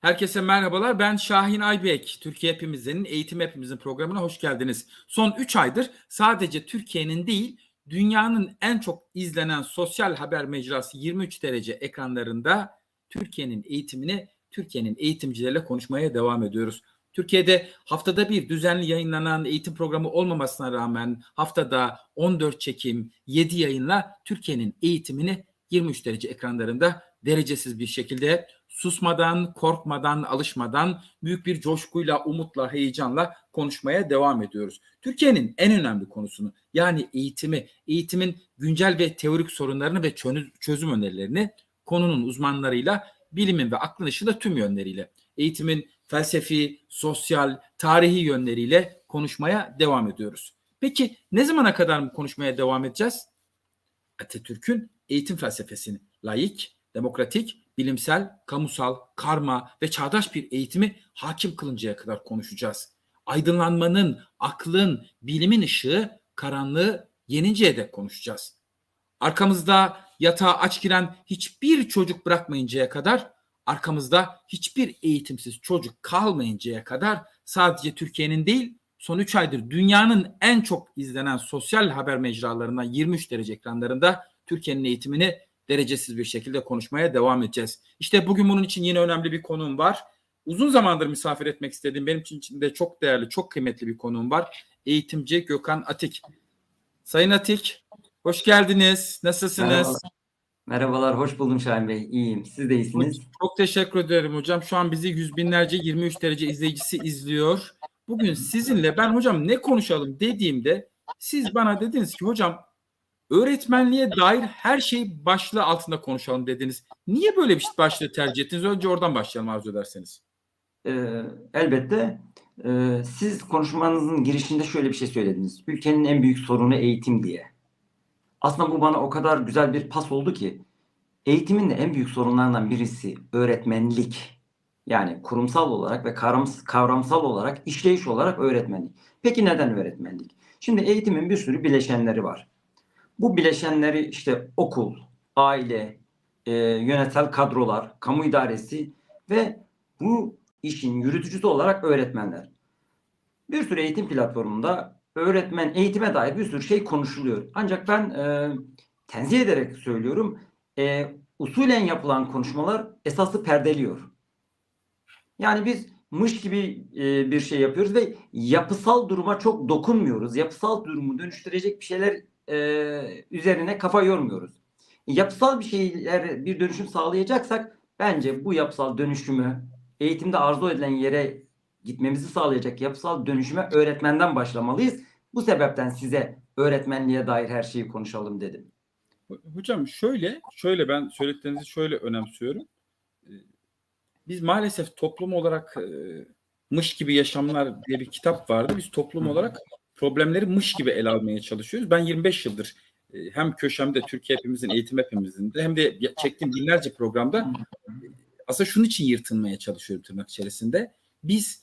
Herkese merhabalar. Ben Şahin Aybek. Türkiye Hepimizin, Eğitim Hepimizin programına hoş geldiniz. Son 3 aydır sadece Türkiye'nin değil, dünyanın en çok izlenen sosyal haber mecrası 23 derece ekranlarında Türkiye'nin eğitimini, Türkiye'nin eğitimcileriyle konuşmaya devam ediyoruz. Türkiye'de haftada bir düzenli yayınlanan eğitim programı olmamasına rağmen haftada 14 çekim, 7 yayınla Türkiye'nin eğitimini 23 derece ekranlarında derecesiz bir şekilde susmadan, korkmadan, alışmadan büyük bir coşkuyla, umutla, heyecanla konuşmaya devam ediyoruz. Türkiye'nin en önemli konusunu yani eğitimi, eğitimin güncel ve teorik sorunlarını ve çözüm önerilerini konunun uzmanlarıyla, bilimin ve aklın ışığında tüm yönleriyle, eğitimin felsefi, sosyal, tarihi yönleriyle konuşmaya devam ediyoruz. Peki ne zamana kadar mı konuşmaya devam edeceğiz? Atatürk'ün eğitim felsefesini layık, demokratik, bilimsel, kamusal, karma ve çağdaş bir eğitimi hakim kılıncaya kadar konuşacağız. Aydınlanmanın, aklın, bilimin ışığı karanlığı yeninceye dek konuşacağız. Arkamızda yatağa aç giren hiçbir çocuk bırakmayıncaya kadar, arkamızda hiçbir eğitimsiz çocuk kalmayıncaya kadar sadece Türkiye'nin değil, son 3 aydır dünyanın en çok izlenen sosyal haber mecralarından 23 derece ekranlarında Türkiye'nin eğitimini derecesiz bir şekilde konuşmaya devam edeceğiz. İşte bugün bunun için yine önemli bir konuğum var. Uzun zamandır misafir etmek istediğim benim için de çok değerli, çok kıymetli bir konuğum var. Eğitimci Gökhan Atik. Sayın Atik, hoş geldiniz. Nasılsınız? Merhabalar. Merhabalar, hoş buldum Şahin Bey. İyiyim. Siz de iyisiniz. Çok teşekkür ederim hocam. Şu an bizi yüz binlerce 23 derece izleyicisi izliyor. Bugün sizinle ben hocam ne konuşalım dediğimde siz bana dediniz ki hocam öğretmenliğe dair her şey başlığı altında konuşalım dediniz. Niye böyle bir başlığı tercih ettiniz? Önce oradan başlayalım arzu ederseniz. Ee, elbette. Ee, siz konuşmanızın girişinde şöyle bir şey söylediniz. Ülkenin en büyük sorunu eğitim diye. Aslında bu bana o kadar güzel bir pas oldu ki eğitimin de en büyük sorunlarından birisi öğretmenlik. Yani kurumsal olarak ve kavramsal olarak, işleyiş olarak öğretmenlik. Peki neden öğretmenlik? Şimdi eğitimin bir sürü bileşenleri var. Bu bileşenleri işte okul, aile, e, yönetsel kadrolar, kamu idaresi ve bu işin yürütücüsü olarak öğretmenler. Bir sürü eğitim platformunda öğretmen eğitime dair bir sürü şey konuşuluyor. Ancak ben e, tenzih ederek söylüyorum. E, usulen yapılan konuşmalar esası perdeliyor. Yani biz mış gibi e, bir şey yapıyoruz ve yapısal duruma çok dokunmuyoruz. Yapısal durumu dönüştürecek bir şeyler e, üzerine kafa yormuyoruz. Yapısal bir şeyler bir dönüşüm sağlayacaksak bence bu yapısal dönüşümü eğitimde arzu edilen yere gitmemizi sağlayacak yapısal dönüşüme öğretmenden başlamalıyız. Bu sebepten size öğretmenliğe dair her şeyi konuşalım dedim. Hocam şöyle, şöyle ben söylediklerinizi şöyle önemsiyorum. Biz maalesef toplum olarak mış gibi yaşamlar diye bir kitap vardı. Biz toplum olarak problemleri mış gibi ele almaya çalışıyoruz. Ben 25 yıldır hem köşemde Türkiye hepimizin, eğitim hepimizin de hem de çektiğim binlerce programda aslında şunun için yırtınmaya çalışıyorum tırnak içerisinde. Biz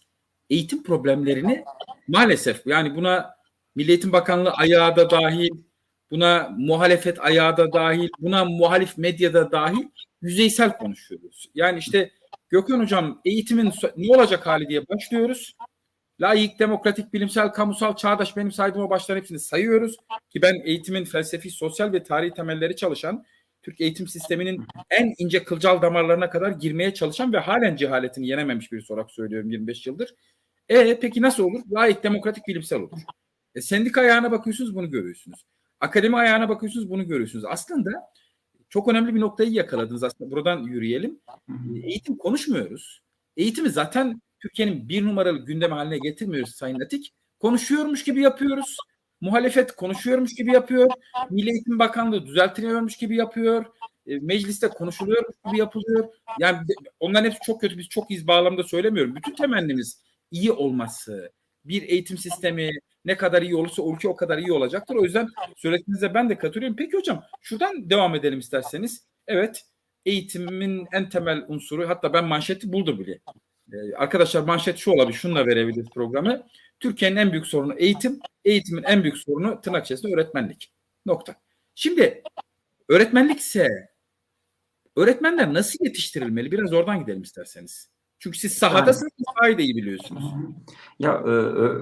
eğitim problemlerini maalesef yani buna Milli Eğitim Bakanlığı ayağı da dahil, buna muhalefet ayağı da dahil, buna muhalif medyada dahil yüzeysel konuşuyoruz. Yani işte Gökhan Hocam eğitimin ne olacak hali diye başlıyoruz. Layık, demokratik, bilimsel, kamusal, çağdaş benim saydığım o başların hepsini sayıyoruz. Ki ben eğitimin felsefi, sosyal ve tarihi temelleri çalışan Türk eğitim sisteminin en ince kılcal damarlarına kadar girmeye çalışan ve halen cehaletini yenememiş birisi olarak söylüyorum 25 yıldır. E peki nasıl olur? Layık, demokratik, bilimsel olur. E, sendika ayağına bakıyorsunuz bunu görüyorsunuz. Akademi ayağına bakıyorsunuz bunu görüyorsunuz. Aslında çok önemli bir noktayı yakaladınız aslında. Buradan yürüyelim. Eğitim konuşmuyoruz. Eğitimi zaten Türkiye'nin bir numaralı gündem haline getirmiyoruz Sayın Atik. Konuşuyormuş gibi yapıyoruz. Muhalefet konuşuyormuş gibi yapıyor. Milli Eğitim Bakanlığı düzeltiliyormuş gibi yapıyor. E, mecliste konuşuluyormuş gibi yapılıyor. Yani onların hepsi çok kötü. Biz çok iz bağlamda söylemiyorum. Bütün temennimiz iyi olması. Bir eğitim sistemi ne kadar iyi olursa ülke o kadar iyi olacaktır. O yüzden söylediğinize ben de katılıyorum. Peki hocam şuradan devam edelim isterseniz. Evet eğitimin en temel unsuru hatta ben manşeti buldum bile. Ee, arkadaşlar manşet şu olabilir. Şununla verebiliriz programı. Türkiye'nin en büyük sorunu eğitim. Eğitimin en büyük sorunu tırnak içerisinde öğretmenlik. Nokta. Şimdi öğretmenlikse öğretmenler nasıl yetiştirilmeli? Biraz oradan gidelim isterseniz. Çünkü siz sahadasınız, siz sahayı da iyi biliyorsunuz. Ya e,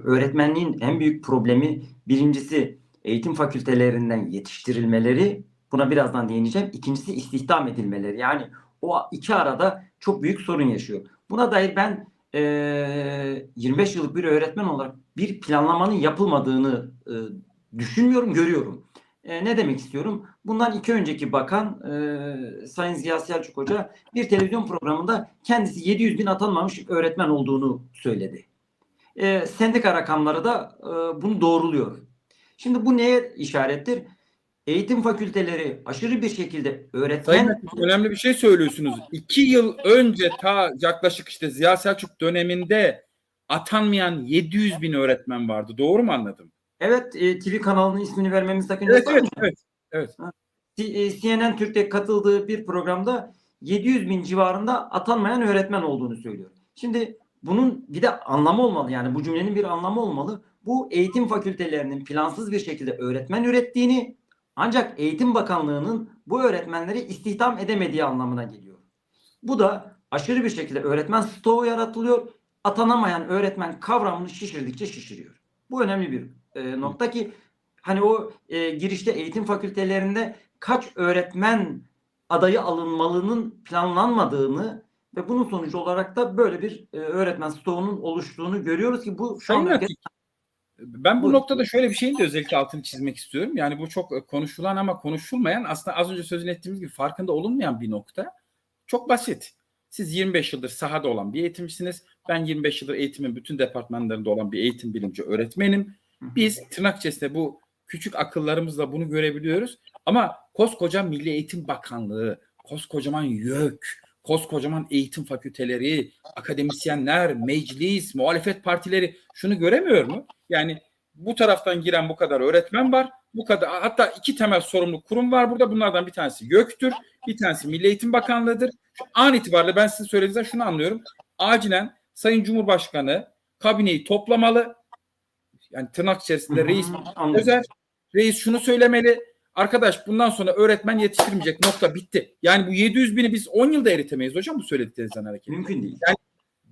öğretmenliğin en büyük problemi birincisi eğitim fakültelerinden yetiştirilmeleri. Buna birazdan değineceğim. İkincisi istihdam edilmeleri. Yani o iki arada çok büyük sorun yaşıyor. Buna dair ben e, 25 yıllık bir öğretmen olarak bir planlamanın yapılmadığını e, düşünmüyorum, görüyorum. E, ne demek istiyorum? Bundan iki önceki bakan e, Sayın Ziya Selçuk Hoca bir televizyon programında kendisi 700 bin atanmamış öğretmen olduğunu söyledi. E, sendika rakamları da e, bunu doğruluyor. Şimdi bu neye işarettir? Eğitim fakülteleri aşırı bir şekilde öğretmen Sayın Atik, önemli bir şey söylüyorsunuz. İki yıl önce ta yaklaşık işte Ziya Selçuk döneminde atanmayan 700 bin öğretmen vardı. Doğru mu anladım? evet e, TV kanalının ismini vermemin sakıncası Evet, evet, evet. C- e, CNN Türk'te katıldığı bir programda 700 bin civarında atanmayan öğretmen olduğunu söylüyor. Şimdi bunun bir de anlamı olmalı yani bu cümlenin bir anlamı olmalı. Bu eğitim fakültelerinin plansız bir şekilde öğretmen ürettiğini ancak Eğitim Bakanlığı'nın bu öğretmenleri istihdam edemediği anlamına geliyor. Bu da aşırı bir şekilde öğretmen stoğu yaratılıyor. Atanamayan öğretmen kavramını şişirdikçe şişiriyor. Bu önemli bir e, nokta ki hani o e, girişte eğitim fakültelerinde kaç öğretmen adayı alınmalının planlanmadığını ve bunun sonucu olarak da böyle bir e, öğretmen stoğunun oluştuğunu görüyoruz ki bu şu Sayın anda ben bu noktada şöyle bir şeyin de özellikle altını çizmek istiyorum. Yani bu çok e, konuşulan ama konuşulmayan aslında az önce sözünü ettiğimiz gibi farkında olunmayan bir nokta. Çok basit. Siz 25 yıldır sahada olan bir eğitimcisiniz. Ben 25 yıldır eğitimin bütün departmanlarında olan bir eğitim bilimci öğretmenim. Biz tırnak içerisinde bu küçük akıllarımızla bunu görebiliyoruz. Ama koskoca Milli Eğitim Bakanlığı, koskocaman YÖK, koskocaman eğitim fakülteleri, akademisyenler, meclis, muhalefet partileri şunu göremiyor mu? Yani bu taraftan giren bu kadar öğretmen var. Bu kadar hatta iki temel sorumlu kurum var burada. Bunlardan bir tanesi YÖK'tür, bir tanesi Milli Eğitim Bakanlığı'dır. Şu an itibariyle ben sizin söylediğinizden şunu anlıyorum. Acilen Sayın Cumhurbaşkanı kabineyi toplamalı. Yani tırnak içerisinde reis. Özer reis şunu söylemeli. Arkadaş bundan sonra öğretmen yetiştirmeyecek nokta bitti. Yani bu 700 bini biz 10 yılda eritemeyiz hocam bu söylediklerinizden hareketle. mümkün değil.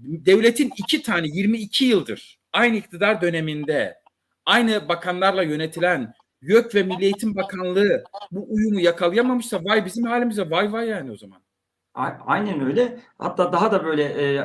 Devletin iki tane 22 yıldır aynı iktidar döneminde aynı bakanlarla yönetilen YÖK ve Milli Eğitim Bakanlığı bu uyumu yakalayamamışsa vay bizim halimize vay vay yani o zaman. Aynen öyle. Hatta daha da böyle e, e,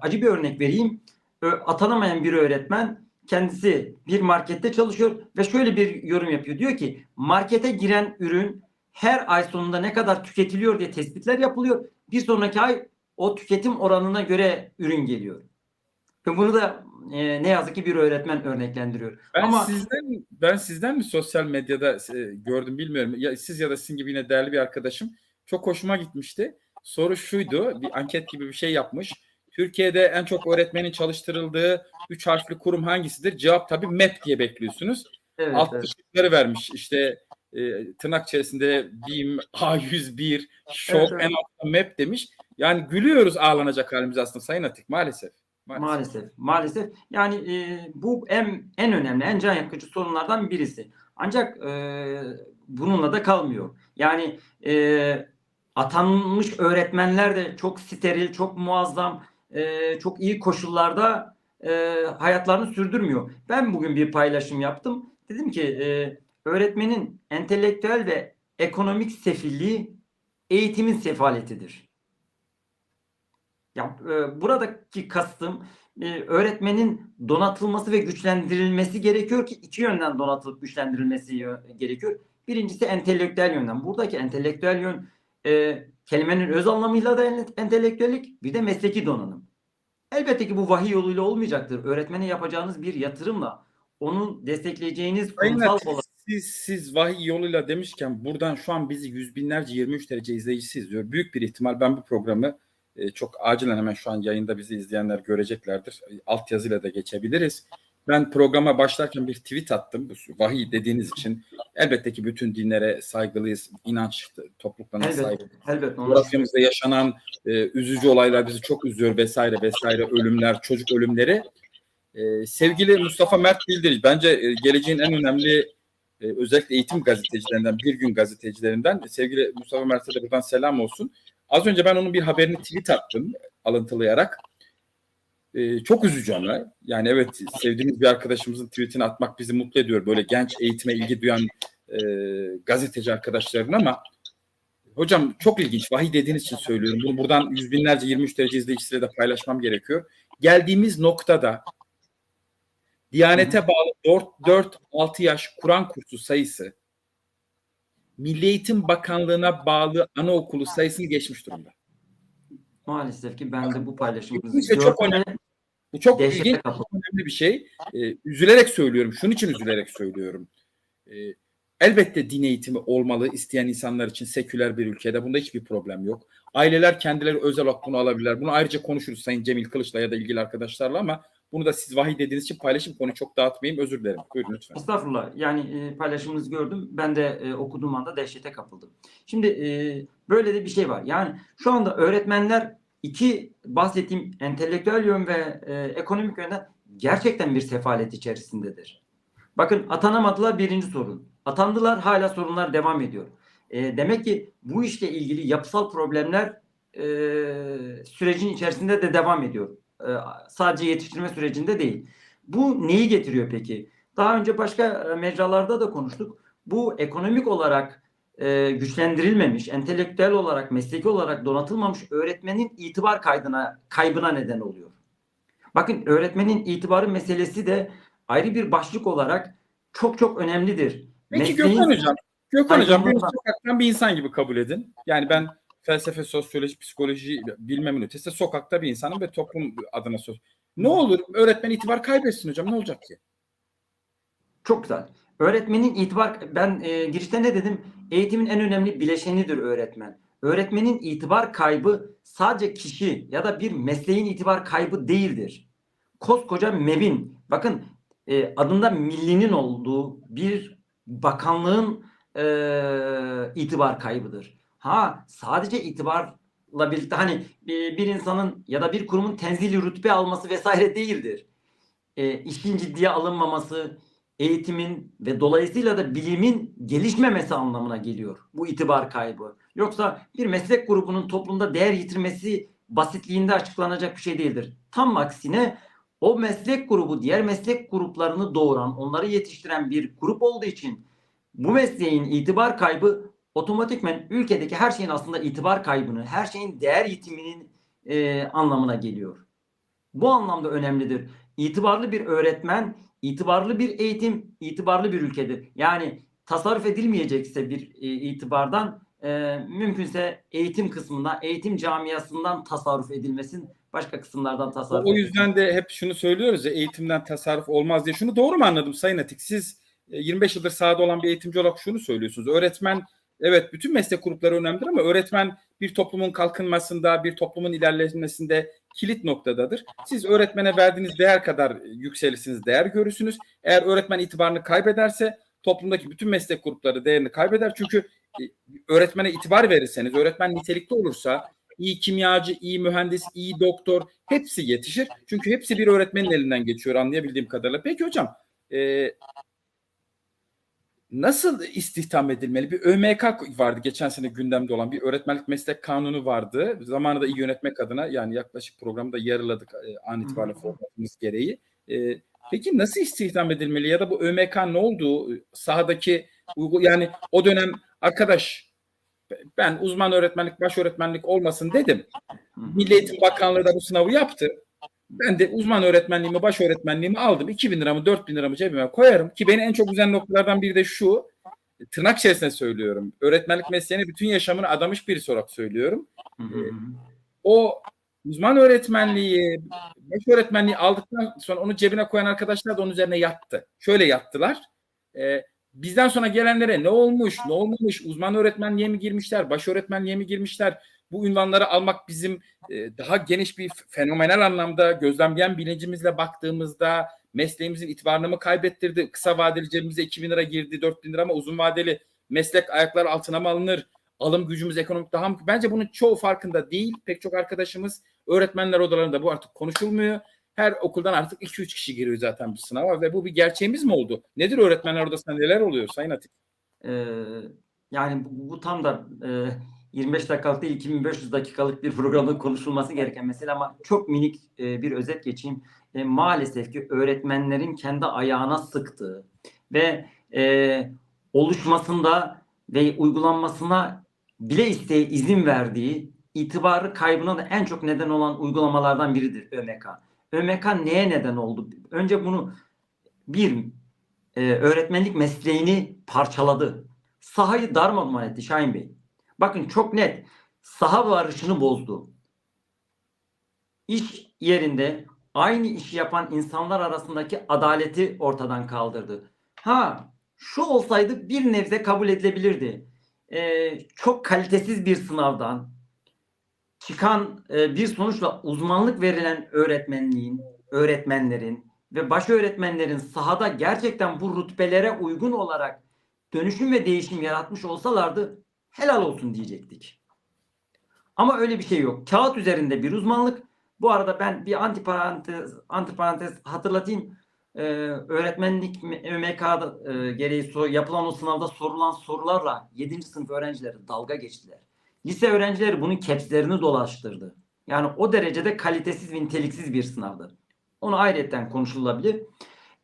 acı bir örnek vereyim. Ö- atanamayan bir öğretmen kendisi bir markette çalışıyor ve şöyle bir yorum yapıyor. Diyor ki markete giren ürün her ay sonunda ne kadar tüketiliyor diye tespitler yapılıyor. Bir sonraki ay o tüketim oranına göre ürün geliyor. Ve bunu da e, ne yazık ki bir öğretmen örneklendiriyor. Ben Ama sizden ben sizden mi sosyal medyada e, gördüm bilmiyorum. Ya siz ya da sizin gibi yine değerli bir arkadaşım çok hoşuma gitmişti. Soru şuydu. Bir anket gibi bir şey yapmış. Türkiye'de en çok öğretmenin çalıştırıldığı üç harfli kurum hangisidir? Cevap tabii MEP diye bekliyorsunuz. evet, Alt evet. vermiş. İşte e, tırnak içerisinde BİM, A101, ŞOK, Evet, en altta MEP demiş. Yani gülüyoruz ağlanacak halimiz aslında Sayın Atik maalesef. Maalesef. Maalesef, maalesef. Yani e, bu en en önemli, en can yakıcı sorunlardan birisi. Ancak e, bununla da kalmıyor. Yani e, atanmış öğretmenler de çok steril, çok muazzam, e, çok iyi koşullarda e, hayatlarını sürdürmüyor. Ben bugün bir paylaşım yaptım. Dedim ki e, öğretmenin entelektüel ve ekonomik sefilliği eğitimin sefaletidir. Ya e, buradaki kastım e, öğretmenin donatılması ve güçlendirilmesi gerekiyor ki iki yönden donatılıp güçlendirilmesi yö- gerekiyor. Birincisi entelektüel yönden. Buradaki entelektüel yön e, kelimenin öz anlamıyla da en- entelektüellik bir de mesleki donanım. Elbette ki bu vahiy yoluyla olmayacaktır. Öğretmene yapacağınız bir yatırımla onu destekleyeceğiniz Sayın olarak siz, siz vahiy yoluyla demişken buradan şu an bizi yüz binlerce 23 derece izleyicisi izliyor. Büyük bir ihtimal ben bu programı e, çok acilen hemen şu an yayında bizi izleyenler göreceklerdir. E, Altyazıyla da geçebiliriz. Ben programa başlarken bir tweet attım. Vahiy dediğiniz için elbette ki bütün dinlere saygılıyız. inanç topluluklarına saygı. elbette, elbette coğrafyamızda yaşanan e, üzücü olaylar bizi çok üzüyor vesaire vesaire ölümler, çocuk ölümleri. E, sevgili Mustafa Mert Bildirici bence e, geleceğin en önemli e, özellikle eğitim gazetecilerinden, bir gün gazetecilerinden sevgili Mustafa Mert'e de buradan selam olsun. Az önce ben onun bir haberini tweet attım. alıntılayarak. Ee, çok üzücü ama. Yani evet sevdiğimiz bir arkadaşımızın tweetini atmak bizi mutlu ediyor. Böyle genç eğitime ilgi duyan e, gazeteci arkadaşların ama hocam çok ilginç. Vahiy dediğiniz için söylüyorum. Bunu buradan yüz binlerce 23 derece izleyicisiyle de paylaşmam gerekiyor. Geldiğimiz noktada Diyanete bağlı 4-6 yaş Kur'an kursu sayısı Milli Eğitim Bakanlığı'na bağlı anaokulu sayısını geçmiş durumda. Maalesef ki ben de bu paylaşımınızı çok önemli. Bu çok ilginç, çok önemli bir şey. Ee, üzülerek söylüyorum. Şunun için üzülerek söylüyorum. Ee, elbette din eğitimi olmalı isteyen insanlar için seküler bir ülkede. Bunda hiçbir problem yok. Aileler kendileri özel bunu alabilirler. Bunu ayrıca konuşuruz Sayın Cemil Kılıç'la ya da ilgili arkadaşlarla ama bunu da siz vahiy dediğiniz için paylaşıp konuyu çok dağıtmayayım. Özür dilerim. Buyurun lütfen. Estağfurullah. Yani e, paylaşımınızı gördüm. Ben de e, okuduğum anda dehşete kapıldım. Şimdi e, böyle de bir şey var. Yani şu anda öğretmenler iki bahsettiğim entelektüel yön ve e, ekonomik yönden gerçekten bir sefalet içerisindedir. Bakın atanamadılar birinci sorun. Atandılar hala sorunlar devam ediyor. E, demek ki bu işle ilgili yapısal problemler e, sürecin içerisinde de devam ediyor. E, sadece yetiştirme sürecinde değil. Bu neyi getiriyor peki? Daha önce başka e, mecralarda da konuştuk. Bu ekonomik olarak e, güçlendirilmemiş, entelektüel olarak, mesleki olarak donatılmamış öğretmenin itibar kaydına, kaybına neden oluyor. Bakın öğretmenin itibarı meselesi de ayrı bir başlık olarak çok çok önemlidir. Peki Mesleğin- Gökhan Hocam, Gökhan Hocam Saygınlığından- sokaktan bir insan gibi kabul edin. Yani ben felsefe, sosyoloji, psikoloji bilmemin ötesi sokakta bir insanım ve toplum adına söz. Ne olur öğretmen itibar kaybetsin hocam ne olacak ki? Çok güzel. Öğretmenin itibar, ben e, girişte ne dedim? Eğitimin en önemli bileşenidir öğretmen. Öğretmenin itibar kaybı sadece kişi ya da bir mesleğin itibar kaybı değildir. Koskoca MEB'in, bakın e, adında millinin olduğu bir bakanlığın e, itibar kaybıdır. Ha sadece itibarla birlikte hani e, bir insanın ya da bir kurumun tenzili rütbe alması vesaire değildir. E, işin ciddiye alınmaması, eğitimin ve dolayısıyla da bilimin gelişmemesi anlamına geliyor bu itibar kaybı. Yoksa bir meslek grubunun toplumda değer yitirmesi basitliğinde açıklanacak bir şey değildir. Tam aksine o meslek grubu diğer meslek gruplarını doğuran, onları yetiştiren bir grup olduğu için bu mesleğin itibar kaybı otomatikmen ülkedeki her şeyin aslında itibar kaybını, her şeyin değer yitiminin e, anlamına geliyor. Bu anlamda önemlidir. İtibarlı bir öğretmen, itibarlı bir eğitim, itibarlı bir ülkedir. Yani tasarruf edilmeyecekse bir e, itibardan e, mümkünse eğitim kısmında, eğitim camiasından tasarruf edilmesin. Başka kısımlardan tasarruf O yüzden de hep şunu söylüyoruz ya eğitimden tasarruf olmaz diye. Şunu doğru mu anladım Sayın Atik? Siz e, 25 yıldır sahada olan bir eğitimci olarak şunu söylüyorsunuz. Öğretmen evet bütün meslek grupları önemlidir ama öğretmen bir toplumun kalkınmasında, bir toplumun ilerlemesinde kilit noktadadır. Siz öğretmene verdiğiniz değer kadar yükselirsiniz, değer görürsünüz. Eğer öğretmen itibarını kaybederse toplumdaki bütün meslek grupları değerini kaybeder. Çünkü e, öğretmene itibar verirseniz, öğretmen nitelikli olursa iyi kimyacı, iyi mühendis, iyi doktor hepsi yetişir. Çünkü hepsi bir öğretmenin elinden geçiyor anlayabildiğim kadarıyla. Peki hocam e, nasıl istihdam edilmeli? Bir ÖMK vardı geçen sene gündemde olan bir öğretmenlik meslek kanunu vardı. Zamanı da iyi yönetmek adına yani yaklaşık programı da yarıladık e, an itibariyle formatımız gereği. E, peki nasıl istihdam edilmeli ya da bu ÖMK ne oldu? Sahadaki yani o dönem arkadaş ben uzman öğretmenlik, baş öğretmenlik olmasın dedim. Milli Eğitim Bakanlığı da bu sınavı yaptı. Ben de uzman öğretmenliğimi, baş öğretmenliğimi aldım. 2000 liramı, 4000 liramı cebime koyarım. Ki beni en çok üzen noktalardan biri de şu. Tırnak içerisinde söylüyorum. Öğretmenlik mesleğine bütün yaşamını adamış birisi olarak söylüyorum. Hı hı hı. O uzman öğretmenliği, baş öğretmenliği aldıktan sonra onu cebine koyan arkadaşlar da onun üzerine yattı. Şöyle yattılar. Ee, bizden sonra gelenlere ne olmuş, ne olmamış, uzman öğretmenliğe mi girmişler, baş öğretmenliğe mi girmişler? Bu ünvanları almak bizim e, daha geniş bir fenomenal anlamda gözlemleyen bilincimizle baktığımızda mesleğimizin itibarını mı kaybettirdi? Kısa vadeli cebimize 2000 lira girdi, 4000 lira ama uzun vadeli meslek ayaklar altına mı alınır? Alım gücümüz ekonomik daha mı? Bence bunun çoğu farkında değil. Pek çok arkadaşımız öğretmenler odalarında bu artık konuşulmuyor. Her okuldan artık 2-3 kişi giriyor zaten bir sınava ve bu bir gerçeğimiz mi oldu? Nedir öğretmenler odasında neler oluyor Sayın Atik? Ee, yani bu, bu tam da e, 25 dakikalık değil 2500 dakikalık bir programda konuşulması gereken mesele ama çok minik e, bir özet geçeyim. E, maalesef ki öğretmenlerin kendi ayağına sıktığı ve e, oluşmasında ve uygulanmasına bile isteye izin verdiği itibarı kaybına da en çok neden olan uygulamalardan biridir ÖMK. ÖMK neye neden oldu? Önce bunu bir e, öğretmenlik mesleğini parçaladı. Sahayı darmadağın etti Şahin Bey. Bakın çok net. Saha barışını bozdu. İş yerinde aynı işi yapan insanlar arasındaki adaleti ortadan kaldırdı. Ha şu olsaydı bir nebze kabul edilebilirdi. Ee, çok kalitesiz bir sınavdan çıkan e, bir sonuçla uzmanlık verilen öğretmenliğin, öğretmenlerin ve baş öğretmenlerin sahada gerçekten bu rütbelere uygun olarak dönüşüm ve değişim yaratmış olsalardı helal olsun diyecektik. Ama öyle bir şey yok. Kağıt üzerinde bir uzmanlık. Bu arada ben bir antiparantez, antiparantez hatırlatayım. Ee, öğretmenlik ÖMK'da e, gereği so- yapılan o sınavda sorulan sorularla 7. sınıf öğrencileri dalga geçtiler. Lise öğrencileri bunun kepslerini dolaştırdı. Yani o derecede kalitesiz ve niteliksiz bir sınavdı. Onu ayrıca konuşulabilir.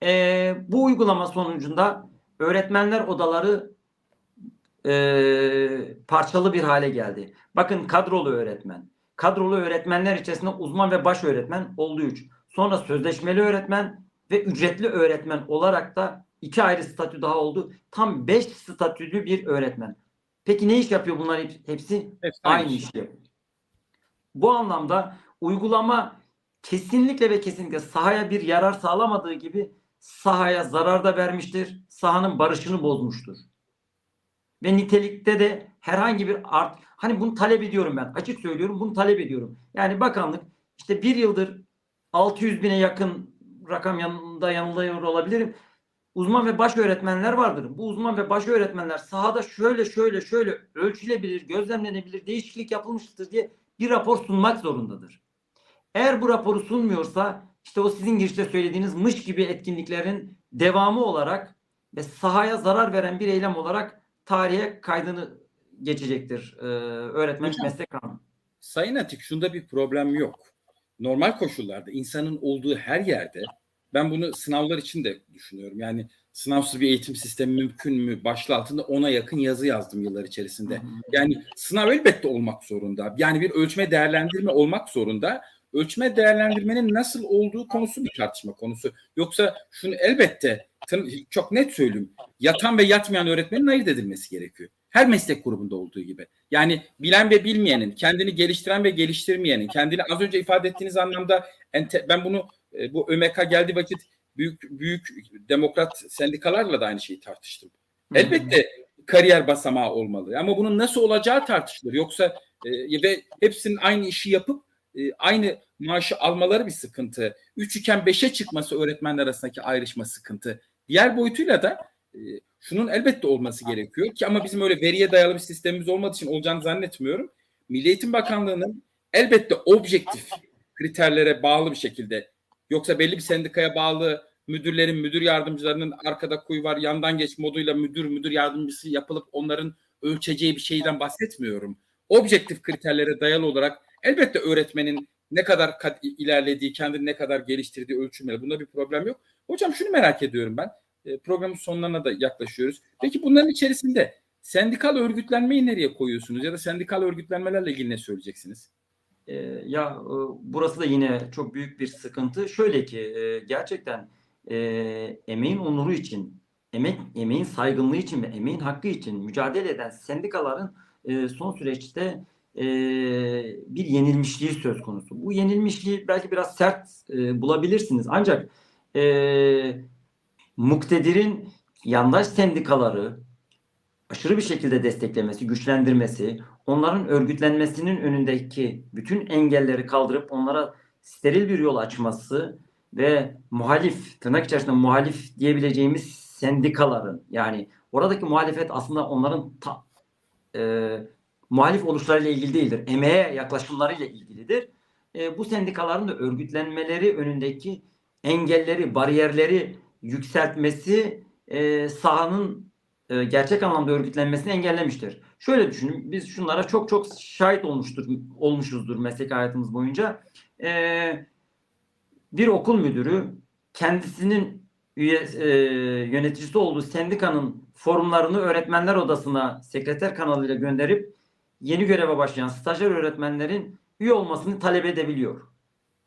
Ee, bu uygulama sonucunda öğretmenler odaları e, parçalı bir hale geldi. Bakın kadrolu öğretmen. Kadrolu öğretmenler içerisinde uzman ve baş öğretmen oldu üç. Sonra sözleşmeli öğretmen ve ücretli öğretmen olarak da iki ayrı statü daha oldu. Tam beş statülü bir öğretmen. Peki ne iş yapıyor bunlar hep- hepsi? Hepsi Aynı işi yapıyor. Bu anlamda uygulama kesinlikle ve kesinlikle sahaya bir yarar sağlamadığı gibi sahaya zarar da vermiştir. Sahanın barışını bozmuştur. Ve nitelikte de herhangi bir art hani bunu talep ediyorum ben. Açık söylüyorum bunu talep ediyorum. Yani bakanlık işte bir yıldır 600 bine yakın rakam yanında yanılıyor olabilirim. Uzman ve baş öğretmenler vardır. Bu uzman ve baş öğretmenler sahada şöyle şöyle şöyle ölçülebilir, gözlemlenebilir, değişiklik yapılmıştır diye bir rapor sunmak zorundadır. Eğer bu raporu sunmuyorsa işte o sizin girişte söylediğiniz mış gibi etkinliklerin devamı olarak ve sahaya zarar veren bir eylem olarak tarihe kaydını geçecektir e, öğretmenlik Hocam. meslek kanunu. Sayın Atik şunda bir problem yok. Normal koşullarda insanın olduğu her yerde ben bunu sınavlar için de düşünüyorum. Yani sınavsız bir eğitim sistemi mümkün mü başlığı altında ona yakın yazı yazdım yıllar içerisinde. Yani sınav elbette olmak zorunda. Yani bir ölçme değerlendirme olmak zorunda. Ölçme değerlendirmenin nasıl olduğu konusu bir tartışma konusu. Yoksa şunu elbette çok net söyleyeyim. Yatan ve yatmayan öğretmenin ayırt edilmesi gerekiyor. Her meslek grubunda olduğu gibi. Yani bilen ve bilmeyenin, kendini geliştiren ve geliştirmeyenin, kendini az önce ifade ettiğiniz anlamda ben bunu e, bu ÖMK geldiği vakit büyük büyük demokrat sendikalarla da aynı şeyi tartıştım. Elbette kariyer basamağı olmalı ama bunun nasıl olacağı tartışılır. Yoksa e, ve hepsinin aynı işi yapıp e, aynı maaşı almaları bir sıkıntı. 3 iken 5'e çıkması öğretmenler arasındaki ayrışma sıkıntı. Diğer boyutuyla da e, şunun elbette olması gerekiyor ki ama bizim öyle veriye dayalı bir sistemimiz olmadığı için olacağını zannetmiyorum. Milli Eğitim Bakanlığı'nın elbette objektif kriterlere bağlı bir şekilde yoksa belli bir sendikaya bağlı müdürlerin, müdür yardımcılarının arkada kuyu var, yandan geç moduyla müdür, müdür yardımcısı yapılıp onların ölçeceği bir şeyden bahsetmiyorum. Objektif kriterlere dayalı olarak elbette öğretmenin ne kadar kat ilerlediği, kendini ne kadar geliştirdiği ölçülmeli. Bunda bir problem yok. Hocam şunu merak ediyorum ben. E, programın sonlarına da yaklaşıyoruz. Peki bunların içerisinde sendikal örgütlenmeyi nereye koyuyorsunuz? Ya da sendikal örgütlenmelerle ilgili ne söyleyeceksiniz? E, ya e, burası da yine çok büyük bir sıkıntı. Şöyle ki e, gerçekten e, emeğin onuru için, emek emeğin saygınlığı için ve emeğin hakkı için mücadele eden sendikaların e, son süreçte e, bir yenilmişliği söz konusu. Bu yenilmişliği belki biraz sert e, bulabilirsiniz. Ancak e, muktedirin yandaş sendikaları aşırı bir şekilde desteklemesi, güçlendirmesi, onların örgütlenmesinin önündeki bütün engelleri kaldırıp onlara steril bir yol açması ve muhalif, tırnak içerisinde muhalif diyebileceğimiz sendikaların yani oradaki muhalefet aslında onların ta, e, muhalif oluşlarıyla ilgili değildir. Emeğe yaklaşımlarıyla ilgilidir. E, bu sendikaların da örgütlenmeleri önündeki engelleri, bariyerleri yükseltmesi e, sahanın e, gerçek anlamda örgütlenmesini engellemiştir. Şöyle düşünün, biz şunlara çok çok şahit olmuştur, olmuşuzdur meslek hayatımız boyunca. E, bir okul müdürü kendisinin üye, e, yöneticisi olduğu sendikanın forumlarını öğretmenler odasına sekreter kanalıyla gönderip yeni göreve başlayan stajyer öğretmenlerin üye olmasını talep edebiliyor.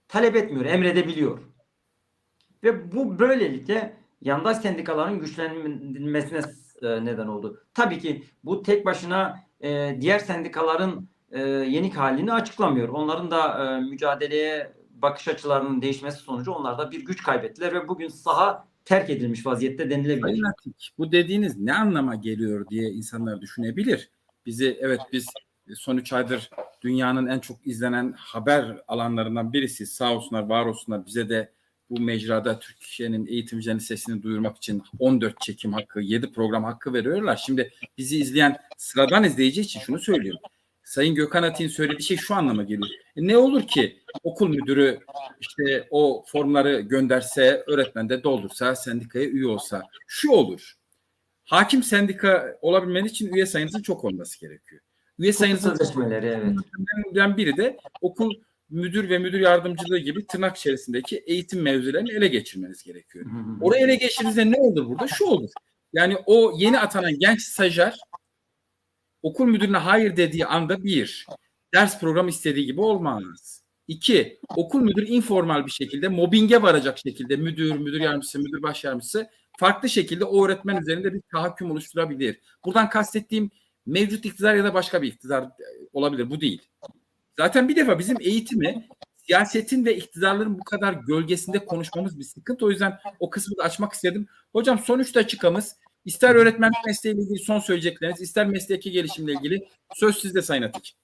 Talep etmiyor, emredebiliyor. Ve bu böylelikle yandaş sendikaların güçlenmesine e, neden oldu. Tabii ki bu tek başına e, diğer sendikaların e, yenik halini açıklamıyor. Onların da mücadeleye bakış açılarının değişmesi sonucu onlar da bir güç kaybettiler ve bugün saha terk edilmiş vaziyette denilebilir. Sayın Atik, bu dediğiniz ne anlama geliyor diye insanlar düşünebilir. Bizi evet biz son üç aydır dünyanın en çok izlenen haber alanlarından birisi. Sağ olsunlar, var olsunlar bize de bu mecrada Türkiye'nin eğitimcilerin sesini duyurmak için 14 çekim hakkı, 7 program hakkı veriyorlar. Şimdi bizi izleyen sıradan izleyici için şunu söylüyorum. Sayın Gökhan Atik'in söylediği şey şu anlama geliyor. E ne olur ki okul müdürü işte o formları gönderse, öğretmen de doldursa, sendikaya üye olsa. Şu olur. Hakim sendika olabilmen için üye sayınızın çok olması gerekiyor. Üye sayınızın evet. Biri de okul müdür ve müdür yardımcılığı gibi tırnak içerisindeki eğitim mevzularını ele geçirmeniz gerekiyor. Orayı ele geçirdiğinizde ne olur burada? Şu olur. Yani o yeni atanan genç stajyer okul müdürüne hayır dediği anda bir, ders programı istediği gibi olmaz. İki, okul müdürü informal bir şekilde mobbinge varacak şekilde müdür, müdür yardımcısı, müdür baş yardımcısı farklı şekilde o öğretmen üzerinde bir tahakküm oluşturabilir. Buradan kastettiğim mevcut iktidar ya da başka bir iktidar olabilir. Bu değil. Zaten bir defa bizim eğitimi siyasetin ve iktidarların bu kadar gölgesinde konuşmamız bir sıkıntı. O yüzden o kısmı da açmak istedim. Hocam son üç dakikamız ister öğretmenlik mesleğiyle ilgili son söyleyecekleriniz, ister mesleki gelişimle ilgili söz sizde Sayın Atik.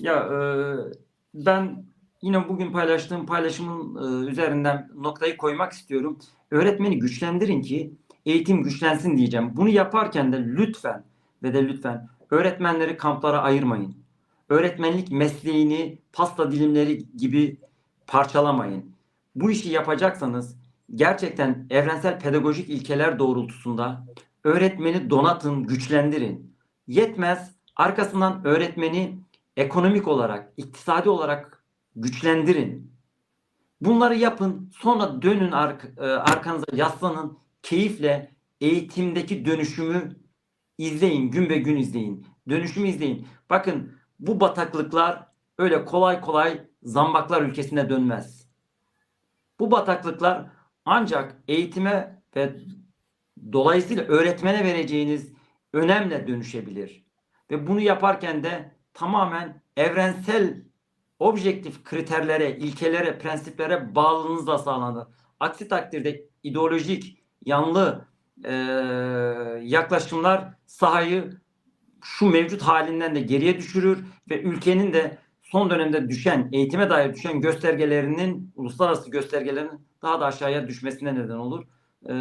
Ya e, ben yine bugün paylaştığım paylaşımın e, üzerinden noktayı koymak istiyorum. Öğretmeni güçlendirin ki eğitim güçlensin diyeceğim. Bunu yaparken de lütfen ve de lütfen öğretmenleri kamplara ayırmayın. Öğretmenlik mesleğini pasta dilimleri gibi parçalamayın. Bu işi yapacaksanız gerçekten evrensel pedagojik ilkeler doğrultusunda öğretmeni donatın, güçlendirin. Yetmez arkasından öğretmeni ekonomik olarak, iktisadi olarak güçlendirin. Bunları yapın, sonra dönün ark- e, arkanıza yaslanın, keyifle eğitimdeki dönüşümü izleyin, gün be gün izleyin. Dönüşümü izleyin. Bakın bu bataklıklar öyle kolay kolay zambaklar ülkesine dönmez. Bu bataklıklar ancak eğitime ve dolayısıyla öğretmene vereceğiniz önemle dönüşebilir. Ve bunu yaparken de tamamen evrensel objektif kriterlere, ilkelere, prensiplere bağlılığınızla sağlanır. Aksi takdirde ideolojik, yanlı e, yaklaşımlar sahayı şu mevcut halinden de geriye düşürür ve ülkenin de son dönemde düşen, eğitime dair düşen göstergelerinin, uluslararası göstergelerinin daha da aşağıya düşmesine neden olur. E,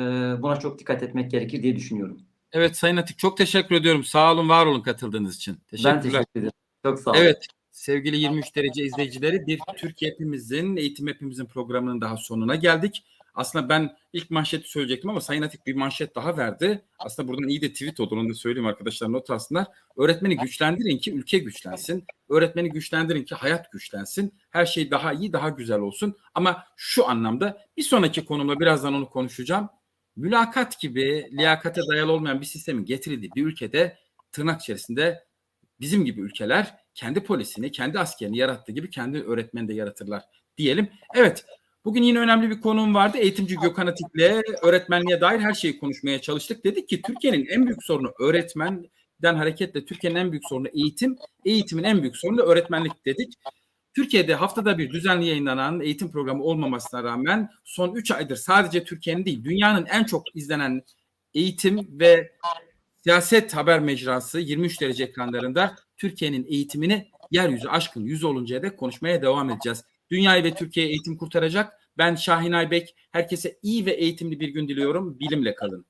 buna çok dikkat etmek gerekir diye düşünüyorum. Evet Sayın Atik çok teşekkür ediyorum. Sağ olun, var olun katıldığınız için. Ben Teşekkürler. teşekkür ederim. Çok sağ olun. Evet sevgili 23 derece izleyicileri bir Türkiye hepimizin eğitim hepimizin programının daha sonuna geldik. Aslında ben ilk manşeti söyleyecektim ama Sayın Atik bir manşet daha verdi. Aslında buradan iyi de tweet olur onu da söyleyeyim arkadaşlar not alsınlar. Öğretmeni güçlendirin ki ülke güçlensin. Öğretmeni güçlendirin ki hayat güçlensin. Her şey daha iyi daha güzel olsun. Ama şu anlamda bir sonraki konumda birazdan onu konuşacağım. Mülakat gibi liyakate dayalı olmayan bir sistemin getirildiği bir ülkede tırnak içerisinde bizim gibi ülkeler kendi polisini, kendi askerini yarattığı gibi kendi öğretmeni de yaratırlar diyelim. Evet, bugün yine önemli bir konuğum vardı. Eğitimci Gökhan Atik'le öğretmenliğe dair her şeyi konuşmaya çalıştık. Dedik ki Türkiye'nin en büyük sorunu öğretmenden hareketle Türkiye'nin en büyük sorunu eğitim, eğitimin en büyük sorunu da öğretmenlik dedik. Türkiye'de haftada bir düzenli yayınlanan eğitim programı olmamasına rağmen son 3 aydır sadece Türkiye'nin değil dünyanın en çok izlenen eğitim ve siyaset haber mecrası 23 derece ekranlarında Türkiye'nin eğitimini yeryüzü aşkın yüz oluncaya dek konuşmaya devam edeceğiz. Dünyayı ve Türkiye eğitim kurtaracak. Ben Şahin Aybek. Herkese iyi ve eğitimli bir gün diliyorum. Bilimle kalın.